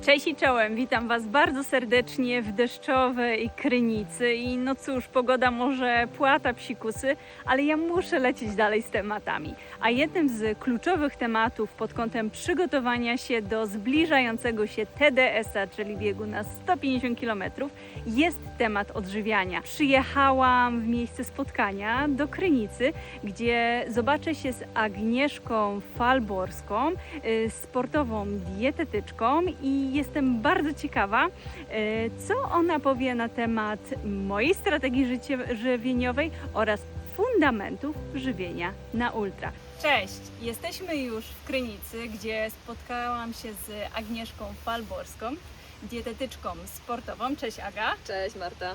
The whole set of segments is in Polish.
Cześć i czołem, witam Was bardzo serdecznie w deszczowej Krynicy i no cóż, pogoda może płata psikusy, ale ja muszę lecieć dalej z tematami. A jednym z kluczowych tematów pod kątem przygotowania się do zbliżającego się TDS-a, czyli biegu na 150 km, jest temat odżywiania. Przyjechałam w miejsce spotkania do Krynicy, gdzie zobaczę się z Agnieszką Falborską, y, sportową dietetyczką i jestem bardzo ciekawa, y, co ona powie na temat mojej strategii życie- żywieniowej oraz fundamentów żywienia na ultra. Cześć, jesteśmy już w Krynicy, gdzie spotkałam się z Agnieszką Falborską, dietetyczką sportową. Cześć Aga. Cześć Marta.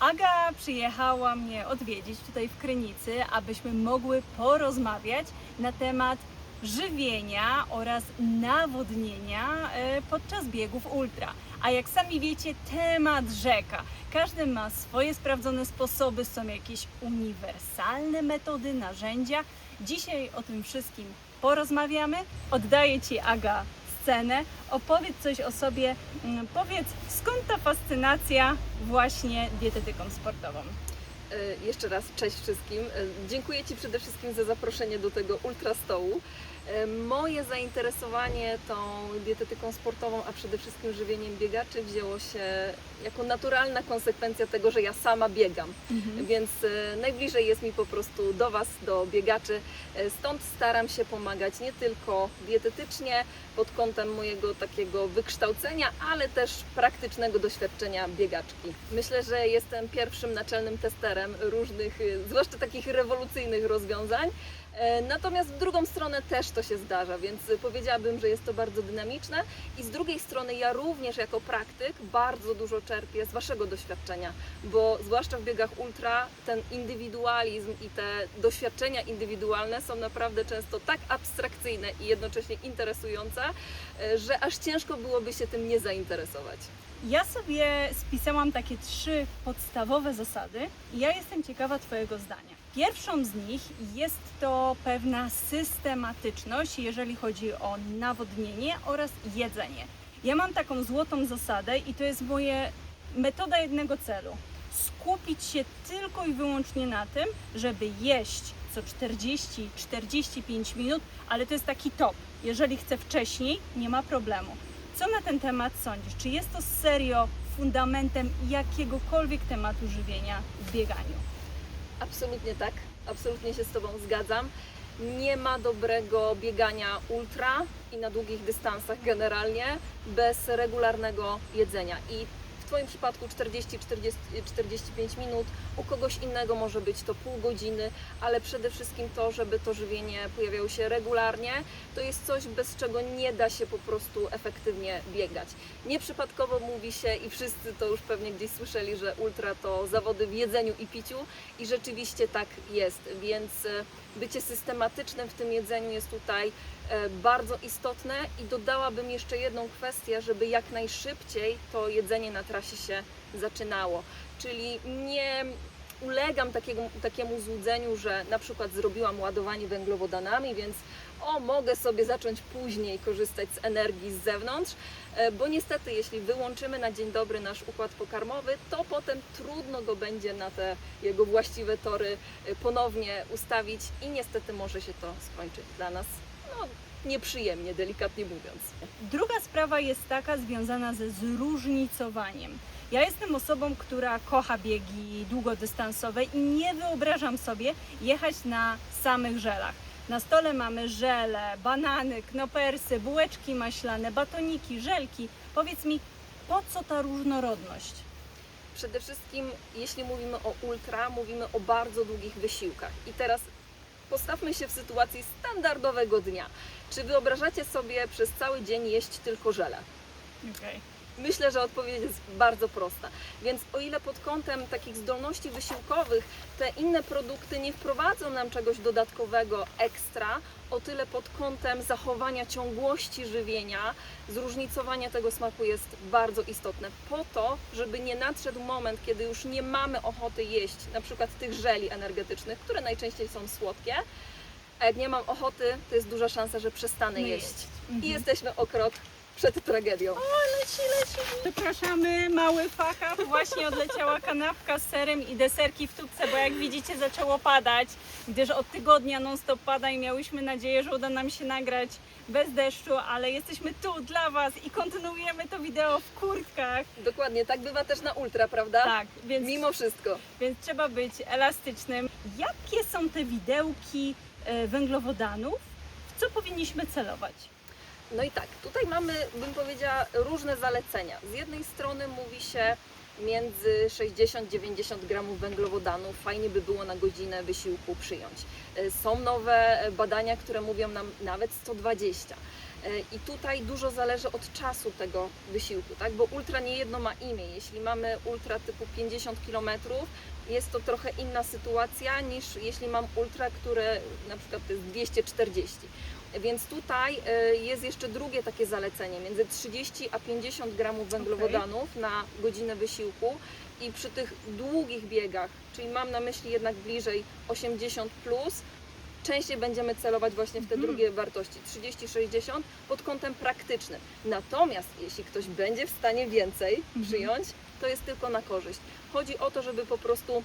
Aga przyjechała mnie odwiedzić tutaj w Krynicy, abyśmy mogły porozmawiać na temat żywienia oraz nawodnienia e, podczas biegów ultra. A jak sami wiecie, temat rzeka. Każdy ma swoje sprawdzone sposoby, są jakieś uniwersalne metody, narzędzia. Dzisiaj o tym wszystkim porozmawiamy. Oddaję Ci, Aga, scenę. Opowiedz coś o sobie. Mm, Powiedz, skąd ta fascynacja właśnie dietetyką sportową? E, Jeszcze raz cześć wszystkim. E, Dziękuję Ci przede wszystkim za zaproszenie do tego ultra stołu. E, Moje zainteresowanie tą dietetyką sportową, a przede wszystkim żywieniem biegaczy wzięło się jako naturalna konsekwencja tego, że ja sama biegam. Więc e, najbliżej jest mi po prostu do Was, do biegaczy. E, Stąd staram się pomagać nie tylko dietetycznie pod kątem mojego takiego wykształcenia, ale też praktycznego doświadczenia biegaczki. Myślę, że jestem pierwszym naczelnym testerem różnych, e, zwłaszcza takich rewolucyjnych rozwiązań. E, Natomiast w drugą stronę też to się zdarza, więc powiedziałabym, że jest to bardzo dynamiczne. I z drugiej strony ja również jako praktyk bardzo dużo czerpię z Waszego doświadczenia, bo zwłaszcza w biegach ultra ten indywidualizm i te doświadczenia indywidualne są naprawdę często tak abstrakcyjne i jednocześnie interesujące, e, że aż ciężko byłoby się tym nie zainteresować. Ja sobie spisałam takie trzy podstawowe zasady i ja jestem ciekawa Twojego zdania. Pierwszą z nich jest to pewna systematyczność, jeżeli chodzi o nawodnienie oraz jedzenie. Ja mam taką złotą zasadę i to jest moje metoda jednego celu. Skupić się tylko i wyłącznie na tym, żeby jeść co 40-45 minut, ale to jest taki top. Jeżeli chcę wcześniej, nie ma problemu. Co na ten temat sądzisz? Czy jest to serio fundamentem jakiegokolwiek tematu żywienia w bieganiu? Absolutnie tak, absolutnie się z Tobą zgadzam. Nie ma dobrego biegania ultra i na długich dystansach generalnie bez regularnego jedzenia. I Twoim przypadku 40-45 minut, u kogoś innego może być to pół godziny, ale przede wszystkim to, żeby to żywienie pojawiało się regularnie, to jest coś, bez czego nie da się po prostu efektywnie biegać. Nieprzypadkowo mówi się i wszyscy to już pewnie gdzieś słyszeli, że ultra to zawody w jedzeniu i piciu i rzeczywiście tak jest, więc e, bycie systematycznym w tym jedzeniu jest tutaj bardzo istotne i dodałabym jeszcze jedną kwestię, żeby jak najszybciej to jedzenie na trasie się zaczynało. Czyli nie ulegam takiego, takiemu złudzeniu, że na przykład zrobiłam ładowanie węglowodanami, więc o, mogę sobie zacząć później korzystać z energii z zewnątrz, e, bo niestety jeśli wyłączymy na dzień dobry nasz układ pokarmowy, to potem trudno go będzie na te jego właściwe tory e, ponownie ustawić i niestety może się to skończyć dla nas nieprzyjemnie, delikatnie mówiąc. Druga sprawa jest taka związana ze zróżnicowaniem. Ja jestem osobą, która kocha biegi długodystansowe i nie wyobrażam sobie jechać na samych żelach. Na stole mamy żele, banany, knopersy, bułeczki maślane, batoniki, żelki. Powiedz mi, po co ta różnorodność? Przede wszystkim, jeśli mówimy o ultra, mówimy o bardzo długich wysiłkach. I teraz postawmy się w sytuacji standardowego dnia. Czy wyobrażacie sobie przez cały dzień jeść tylko żele? Okay. Myślę, że odpowiedź jest bardzo prosta. Więc o ile pod kątem takich zdolności wysiłkowych te inne produkty nie wprowadzą nam czegoś dodatkowego ekstra, o tyle pod kątem zachowania ciągłości żywienia, zróżnicowania tego smaku jest bardzo istotne. Po to, żeby nie nadszedł moment, kiedy już nie mamy ochoty jeść na przykład tych żeli energetycznych, które najczęściej są słodkie, a jak nie mam ochoty, to jest duża szansa, że przestanę No jeść. jeść. Mhm. I jesteśmy o krok przed tragedią. Leci, leci. Przepraszamy, mały fakap. Właśnie odleciała kanapka z serem i deserki w tubce, bo jak widzicie zaczęło padać, gdyż od tygodnia non stop pada i miałyśmy nadzieję, że uda nam się nagrać bez deszczu, ale jesteśmy tu dla Was i kontynuujemy to wideo w kurtkach. Dokładnie, tak bywa też na ultra, prawda? Tak, więc, Mimo wszystko. więc trzeba być elastycznym. Jakie są te widełki e, węglowodanów? W co powinniśmy celować? No i tak, tutaj mamy, bym powiedziała, różne zalecenia. Z jednej strony mówi się między 60-90 gramów węglowodanów, fajnie by było na godzinę wysiłku przyjąć. E, Są nowe badania, które mówią nam nawet 120. E, I tutaj dużo zależy od czasu tego wysiłku, tak? bo ultra nie jedno ma imię. Jeśli mamy ultra typu 50 km, jest to trochę inna sytuacja niż jeśli mam ultra, które na przykład to jest 240. Więc tutaj e, jest jeszcze drugie takie zalecenie, między 30 a 50 gramów węglowodanów na godzinę wysiłku i przy tych długich biegach, czyli mam na myśli jednak bliżej 80 plus, częściej będziemy celować właśnie w te Mhm. drugie wartości 30-60 pod kątem praktycznym. Natomiast jeśli ktoś będzie w stanie więcej Mhm. przyjąć, to jest tylko na korzyść. Chodzi o to, żeby po prostu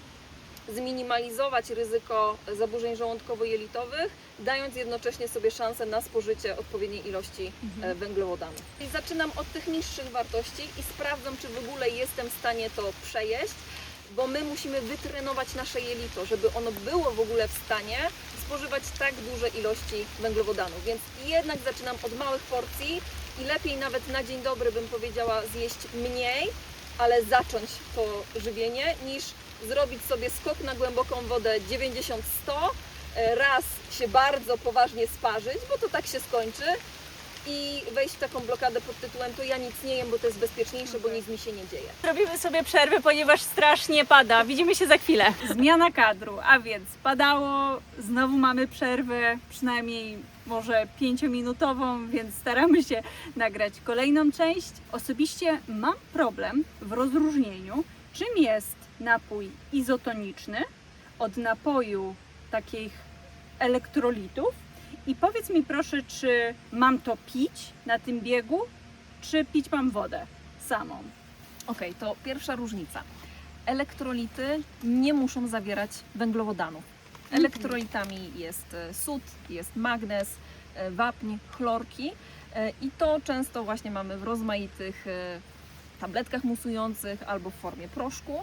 zminimalizować ryzyko zaburzeń żołądkowo-jelitowych, dając jednocześnie sobie szansę na spożycie odpowiedniej ilości Mhm. e, węglowodanów. I zaczynam od tych niższych wartości i sprawdzam, czy w ogóle jestem w stanie to przejeść, bo my musimy wytrenować nasze jelito, żeby ono było w ogóle w stanie spożywać tak duże ilości węglowodanów. Więc jednak zaczynam od małych porcji i lepiej nawet na dzień dobry bym powiedziała zjeść mniej, ale zacząć to żywienie, niż zrobić sobie skok na głęboką wodę 90-100, e, raz się bardzo poważnie sparzyć, bo to tak się skończy i wejść w taką blokadę pod tytułem to ja nic nie jem, bo to jest bezpieczniejsze, bo nic mi się nie dzieje. Robimy sobie przerwę, ponieważ strasznie pada. Widzimy się za chwilę. Zmiana kadru, a więc padało, znowu mamy przerwę, przynajmniej może pięciominutową, więc staramy się nagrać kolejną część. Osobiście mam problem w rozróżnieniu, czym jest napój izotoniczny od napoju takich elektrolitów. I powiedz mi proszę, czy mam to pić na tym biegu, czy pić mam wodę samą? Okej, to pierwsza różnica. Elektrolity nie muszą zawierać węglowodanów. Elektrolitami jest e, sód, jest magnez, e, wapń, chlorki e, i to często właśnie mamy w rozmaitych tabletkach musujących albo w formie proszku.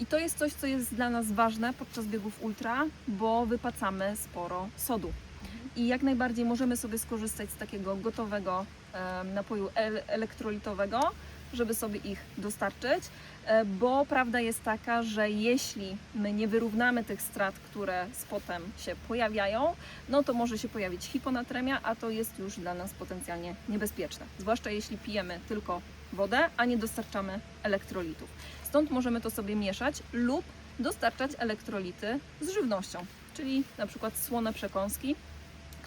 I to jest coś, co jest dla nas ważne podczas biegów ultra, bo wypacamy sporo sodu. I jak najbardziej możemy sobie skorzystać z takiego gotowego napoju el- elektrolitowego, żeby sobie ich dostarczyć, e, bo prawda jest taka, że jeśli my nie wyrównamy tych strat, które z potem się pojawiają, no to może się pojawić hiponatremia, a to jest już dla nas potencjalnie niebezpieczne. Zwłaszcza jeśli pijemy tylko wodę, a nie dostarczamy elektrolitów. Stąd możemy to sobie mieszać lub dostarczać elektrolity z żywnością, czyli na przykład słone przekąski,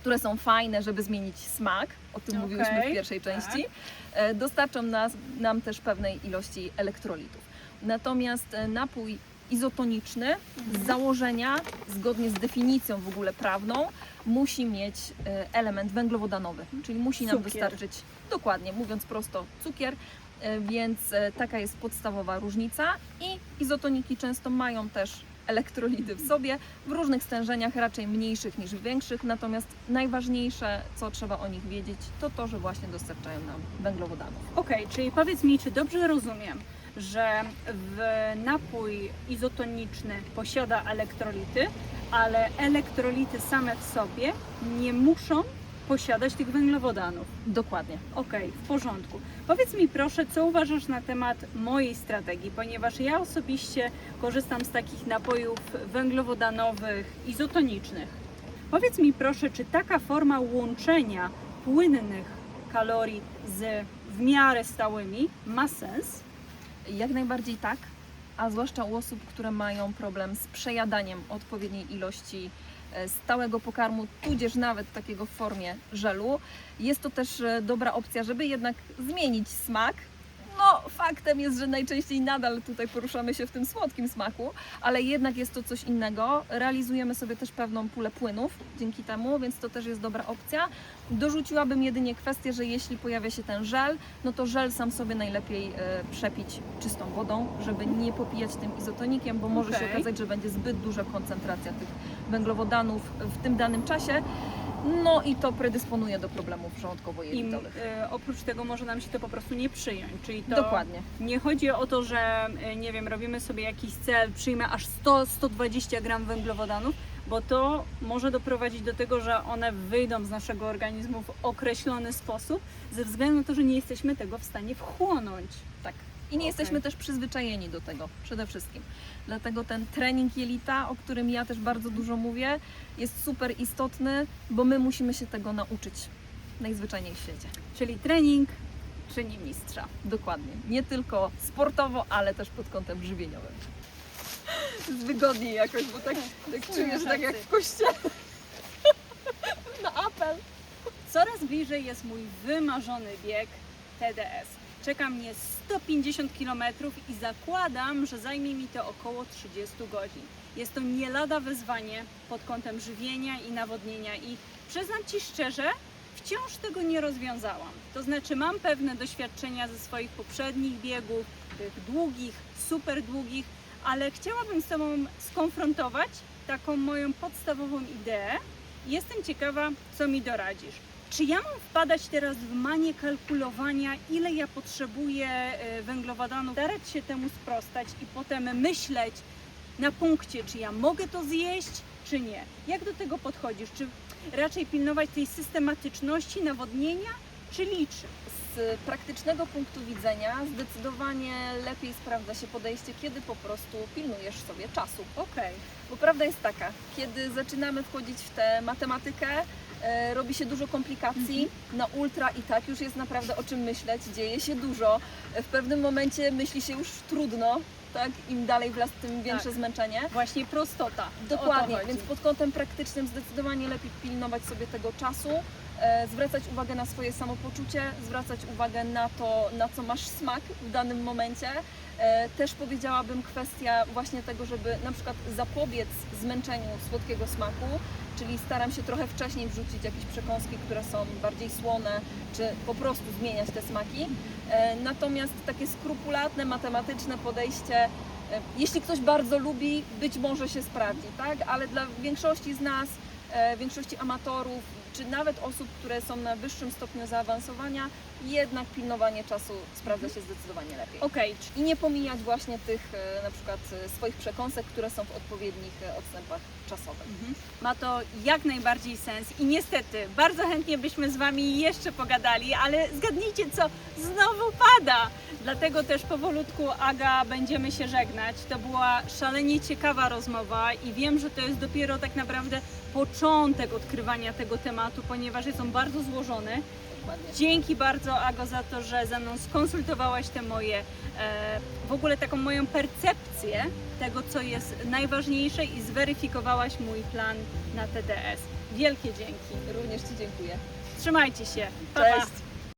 które są fajne, żeby zmienić smak, o tym Okej, mówiłyśmy w pierwszej tak. części, e, dostarczą nas, nam też pewnej ilości elektrolitów. Natomiast e, napój izotoniczny z założenia, zgodnie z definicją w ogóle prawną, musi mieć e, element węglowodanowy, czyli musi nam Cukier. dostarczyć, dokładnie mówiąc prosto, cukier, więc taka jest podstawowa różnica i izotoniki często mają też elektrolity w sobie, w różnych stężeniach, raczej mniejszych niż większych, natomiast najważniejsze, co trzeba o nich wiedzieć, to to, że właśnie dostarczają nam węglowodanów. Okej, czyli powiedz mi, czy dobrze rozumiem, że w napój izotoniczny posiada elektrolity, ale elektrolity same w sobie nie muszą posiadać tych węglowodanów. Dokładnie. Okej, w porządku. Powiedz mi proszę, co uważasz na temat mojej strategii, ponieważ ja osobiście korzystam z takich napojów węglowodanowych izotonicznych. Powiedz mi proszę, czy taka forma łączenia płynnych kalorii z w miarę stałymi ma sens? Jak najbardziej tak, a zwłaszcza u osób, które mają problem z przejadaniem odpowiedniej ilości stałego pokarmu, tudzież nawet takiego w formie żelu. Jest to też e, dobra opcja, żeby jednak zmienić smak, No, faktem jest, że najczęściej nadal tutaj poruszamy się w tym słodkim smaku, ale jednak jest to coś innego. Realizujemy sobie też pewną pulę płynów dzięki temu, więc to też jest dobra opcja. Dorzuciłabym jedynie kwestię, że jeśli pojawia się ten żel, no to żel sam sobie najlepiej e, przepić czystą wodą, żeby nie popijać tym izotonikiem, bo może się Okej. okazać, że będzie zbyt duża koncentracja tych węglowodanów w tym danym czasie. No i to predysponuje do problemów żołądkowo-jelitowych. e, oprócz tego może nam się to po prostu nie przyjąć, czyli to Dokładnie. nie chodzi o to, że e, nie wiem, robimy sobie jakiś cel, przyjmę aż 100-120 gram węglowodanów, bo to może doprowadzić do tego, że one wyjdą z naszego organizmu w określony sposób, ze względu na to, że nie jesteśmy tego w stanie wchłonąć. Tak. I nie Okej. jesteśmy też przyzwyczajeni do tego przede wszystkim. Dlatego ten trening jelita, o którym ja też bardzo dużo mówię, jest super istotny, bo my musimy się tego nauczyć najzwyczajniej w świecie. Czyli trening czyni mistrza. Dokładnie. Nie tylko sportowo, ale też pod kątem żywieniowym. Jest wygodniej jakoś, bo tak, tak czujesz tak jak w kościele. Na apel. Coraz bliżej jest mój wymarzony bieg TDS. Czeka mnie 150 km i zakładam, że zajmie mi to około 30 godzin. Jest to nie lada wyzwanie pod kątem żywienia i nawodnienia i przyznam Ci szczerze, wciąż tego nie rozwiązałam. To znaczy mam pewne doświadczenia ze swoich poprzednich biegów, tych długich, super długich, ale chciałabym z Tobą skonfrontować taką moją podstawową ideę. Jestem ciekawa, co mi doradzisz. Czy ja mam wpadać teraz w manię kalkulowania, ile ja potrzebuję e, węglowodanów, starać się temu sprostać i potem myśleć na punkcie, czy ja mogę to zjeść, czy nie? Jak do tego podchodzisz? Czy raczej pilnować tej systematyczności nawodnienia, czy liczy? Z praktycznego punktu widzenia zdecydowanie lepiej sprawdza się podejście, kiedy po prostu pilnujesz sobie czasu. Okej. Bo prawda jest taka, kiedy zaczynamy wchodzić w tę matematykę, e, robi się dużo komplikacji. Na ultra i tak już jest naprawdę o czym myśleć, dzieje się dużo. E, W pewnym momencie myśli się już trudno, tak? Im dalej w las, tym większe Tak. zmęczenie. Właśnie prostota. Dokładnie, więc pod kątem praktycznym zdecydowanie lepiej pilnować sobie tego czasu, zwracać uwagę na swoje samopoczucie, zwracać uwagę na to, na co masz smak w danym momencie. E, też powiedziałabym kwestia właśnie tego, żeby na przykład zapobiec zmęczeniu słodkiego smaku, czyli staram się trochę wcześniej wrzucić jakieś przekąski, które są bardziej słone, czy po prostu zmieniać te smaki. E, natomiast takie skrupulatne, matematyczne podejście E, Jeśli ktoś bardzo lubi, być może się sprawdzi, tak? Ale dla większości z nas, e, większości amatorów, czy nawet osób, które są na wyższym stopniu zaawansowania, jednak pilnowanie czasu sprawdza się zdecydowanie lepiej. Okej, I nie pomijać właśnie tych e, na przykład e, swoich przekąsek, które są w odpowiednich e, odstępach czasowych. Mhm. Ma to jak najbardziej sens i niestety bardzo chętnie byśmy z Wami jeszcze pogadali, ale zgadnijcie co, znowu pada. Dlatego też powolutku Aga będziemy się żegnać. To była szalenie ciekawa rozmowa i wiem, że to jest dopiero tak naprawdę początek odkrywania tego tematu, ponieważ jest on bardzo. Dokładnie. Dzięki bardzo Ago za to, że ze mną skonsultowałaś te moje, e, w ogóle taką moją percepcję tego, co jest najważniejsze i zweryfikowałaś mój plan na TDS. Wielkie dzięki. Również Ci dziękuję. Trzymajcie się. Pa, pa. Cześć!